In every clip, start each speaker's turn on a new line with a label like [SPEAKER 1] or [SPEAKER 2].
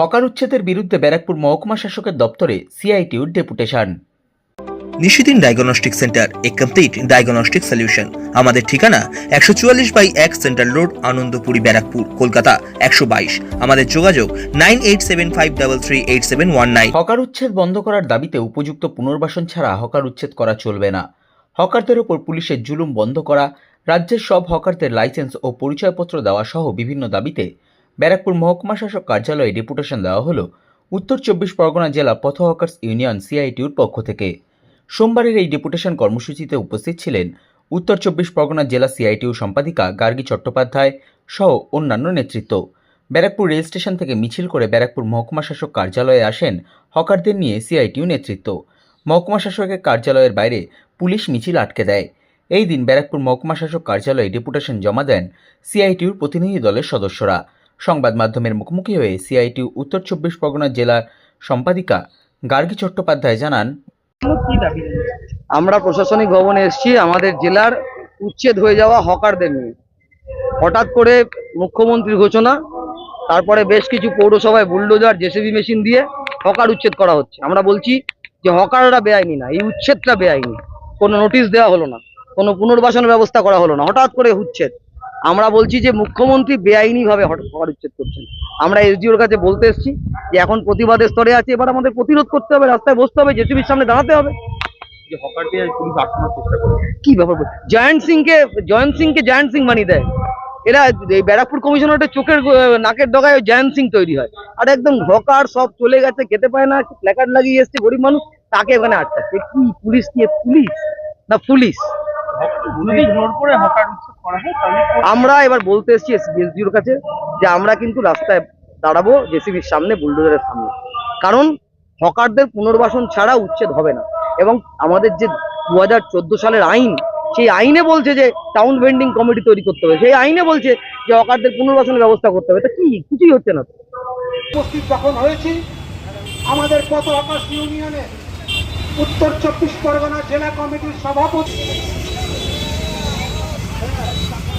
[SPEAKER 1] Hawker উচ্ছেদের বিরুদ্ধে ব্যারাকপুর মহকুমা শাসকের দপ্তরে সিআইটিউর ডেপুটেশন।
[SPEAKER 2] নিশিদিন ডায়াগনস্টিক সেন্টার এ কমপ্লিট ডায়াগনস্টিক সলিউশন। আমাদের ঠিকানা একশো চুয়াল্লিশ বাই এক সেন্ট্রাল রোড আনন্দপুরি ব্যারাকপুর কলকাতা একশো বাইশ। আমাদের যোগাযোগ nine eight seven five double three eight seven one nine.
[SPEAKER 1] Hawker উচ্ছেদ বন্ধ করার দাবিতে উপযুক্ত পুনর্বাসন ছাড়া হকার উচ্ছেদ করা চলবে না। হকারদের ওপর পুলিশের জুলুম বন্ধ করা রাজ্যের সব হকারদের লাইসেন্স ও পরিচয়পত্র দেওয়া সহ বিভিন্ন দাবিতে ব্যারাকপুর মহকুমা শাসক কার্যালয়ে ডেপুটেশন দেওয়া হলো উত্তর চব্বিশ পরগনা জেলা পথ হকার্স ইউনিয়ন সিআইটিউর পক্ষ থেকে। সোমবারের এই ডেপুটেশন কর্মসূচিতে উপস্থিত ছিলেন উত্তর চব্বিশ পরগনা জেলা সিআইটিউ সম্পাদিকা গার্গী চট্টোপাধ্যায় সহ অন্যান্য নেতৃত্ব। ব্যারাকপুর রেল স্টেশন থেকে মিছিল করে ব্যারাকপুর মহকুমা শাসক কার্যালয়ে আসেন হকারদের নিয়ে সিআইটিউ নেতৃত্ব। মহকুমা শাসকের কার্যালয়ের বাইরে পুলিশ মিছিল আটকে দেয়। এই দিন ব্যারাকপুর মহকুমা শাসক কার্যালয়ে ডেপুটেশন জমা দেন সিআইটিউর প্রতিনিধি দলের সদস্যরা। সংবাদ মাধ্যমের মুখোমুখি হয়ে সিআইটি উত্তর চব্বিশ পরগনা জেলার সম্পাদিকা গার্গী চট্টোপাধ্যায় জানান
[SPEAKER 3] আমরা প্রশাসনিক ভবনে এসেছি আমাদের জেলার উচ্ছেদ হয়ে যাওয়া হকারদের নিয়ে। হঠাৎ করে মুখ্যমন্ত্রীর ঘোষণা তারপরে বেশ কিছু পৌরসভায় বুলডোজার জেসিবি মেশিন দিয়ে হকার উচ্ছেদ করা হচ্ছে। আমরা বলছি যে হকাররা বেআইনি না এই উচ্ছেদটা বেআইনি। কোনো নোটিশ দেওয়া হলো না কোনো পুনর্বাসনের ব্যবস্থা করা হলো না। হঠাৎ করে উচ্ছেদ। আমরা বলছি যে মুখ্যমন্ত্রী বেআইনি ভাবে হকার উচ্ছেদ করছেন। আমরা এসডিওর কাছে বলতে এসেছি যে এখন প্রতিবাদের স্তরে আছে এবার আমাদের প্রতিরোধ করতে হবে রাস্তায় বসতে হবে জেসিবির সামনে দাঁড়াতে হবে। কি ব্যাপার জয়ন্ত সিংকে জয়ন্ত সিংকে জয়ন্ত সিং বানিয়ে দেয়। এরা এই ব্যারাকপুর কমিশনারের চোখের নাকের ডগায় ওই জয়ন্ত সিং তৈরি হয়। আর একদম হকার সব চলে গেছে খেতে পায় না প্ল্যাকার্ড লাগিয়ে এসছে গরিব মানুষ তাকে এখানে আটকাচ্ছে কি পুলিশ কি পুলিশ? না পুলিশ? আমরা এবার বলতে এসেছি এসডিওর কাছে যে আমরা কিন্তু রাস্তায় দাঁড়াবো জেসিবির সামনে, বুলডোজারের সামনে। কারণ হকারদের পুনর্বাসন ছাড়া উচ্ছেদ হবে না। এবং আমাদের যে দু হাজার চোদ্দ সালের আইন, সেই আইনে বলছে যে টাউন ভেন্ডিং কমিটি তৈরি করতে হবে। সেই আইনে বলছে যে হকারদের পুনর্বাসনের ব্যবস্থা করতে হবে। তা কি? কিছুই হচ্ছে না।
[SPEAKER 4] উপস্থিত যখন হয়েছি, আমাদের পথ আকাশ ইউনিয়নে উত্তর চব্বিশ পরগনা জেলা কমিটির সভাপতি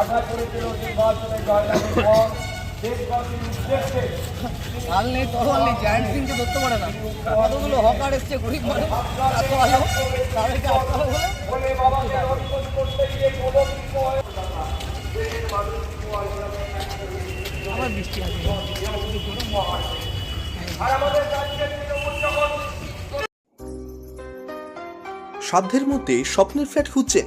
[SPEAKER 4] আশা
[SPEAKER 3] নেই তহল নেই সিংকে ধরতে পারে না। কতগুলো হকার এসছে, গরিব
[SPEAKER 4] আর
[SPEAKER 2] সাধ্যের মধ্যে স্বপ্নের ফ্ল্যাট খুঁজছেন।